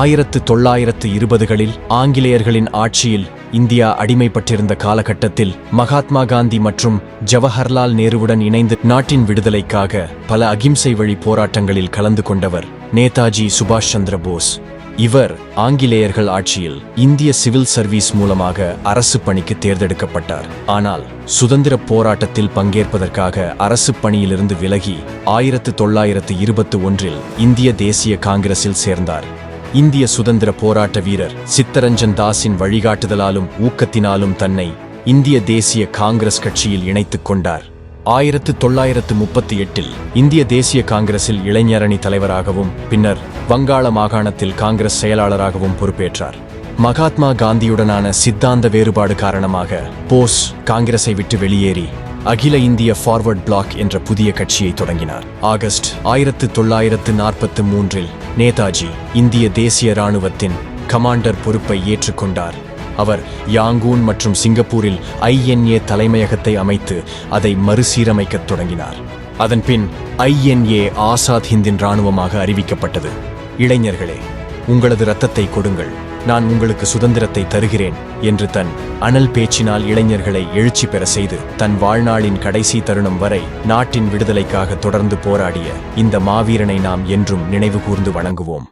ஆயிரத்து தொள்ளாயிரத்து இருபதுகளில் ஆங்கிலேயர்களின் ஆட்சியில் இந்தியா அடிமைப்பட்டிருந்த காலகட்டத்தில் மகாத்மா காந்தி மற்றும் ஜவஹர்லால் நேருவுடன் இணைந்து நாட்டின் விடுதலைக்காக பல அகிம்சை வழி போராட்டங்களில் கலந்து கொண்டவர் நேதாஜி சுபாஷ் சந்திர போஸ். இவர் ஆங்கிலேயர்கள் ஆட்சியில் இந்திய சிவில் சர்வீஸ் மூலமாக அரசு பணிக்கு தேர்ந்தெடுக்கப்பட்டார். ஆனால் சுதந்திர போராட்டத்தில் பங்கேற்பதற்காக அரசு பணியிலிருந்து விலகி ஆயிரத்து தொள்ளாயிரத்து இருபத்தி ஒன்றில் இந்திய தேசிய காங்கிரஸில் சேர்ந்தார். இந்திய சுதந்திர போராட்ட வீரர் சித்தரஞ்சன் தாஸின் வழிகாட்டுதலாலும் ஊக்கத்தினாலும் தன்னை இந்திய தேசிய காங்கிரஸ் கட்சியில் இணைத்துக் கொண்டார். ஆயிரத்து தொள்ளாயிரத்து முப்பத்தி எட்டில் இந்திய தேசிய காங்கிரஸில் இளைஞரணி தலைவராகவும் பின்னர் வங்காள மாகாணத்தில் காங்கிரஸ் செயலாளராகவும் பொறுப்பேற்றார். மகாத்மா காந்தியுடனான சித்தாந்த வேறுபாடு காரணமாக போஸ் காங்கிரஸை விட்டு வெளியேறி அகில இந்திய ஃபார்வர்ட் பிளாக் என்ற புதிய கட்சியை தொடங்கினார். ஆகஸ்ட் ஆயிரத்து தொள்ளாயிரத்து நாற்பத்து மூன்றில் நேதாஜி இந்திய தேசிய இராணுவத்தின் கமாண்டர் பொறுப்பை ஏற்றுக்கொண்டார். அவர் யாங்கூன் மற்றும் சிங்கப்பூரில் ஐஎன்ஏ தலைமையகத்தை அமைத்து அதை மறுசீரமைக்கத் தொடங்கினார். அதன்பின் ஐஎன்ஏ ஆசாத் ஹிந்தின் இராணுவமாக அறிவிக்கப்பட்டது. இளைஞர்களே உங்களது இரத்தத்தை கொடுங்கள். நான் உங்களுக்கு சுதந்திரத்தை தருகிறேன் என்று தன் அனல் பேச்சினால் இளைஞர்களை எழுச்சி பெற செய்து தன் வாழ்நாளின் கடைசி தருணம் வரை நாட்டின் விடுதலைக்காக தொடர்ந்து போராடிய இந்த மாவீரனை நாம் என்றும் நினைவு கூர்ந்து வணங்குவோம்.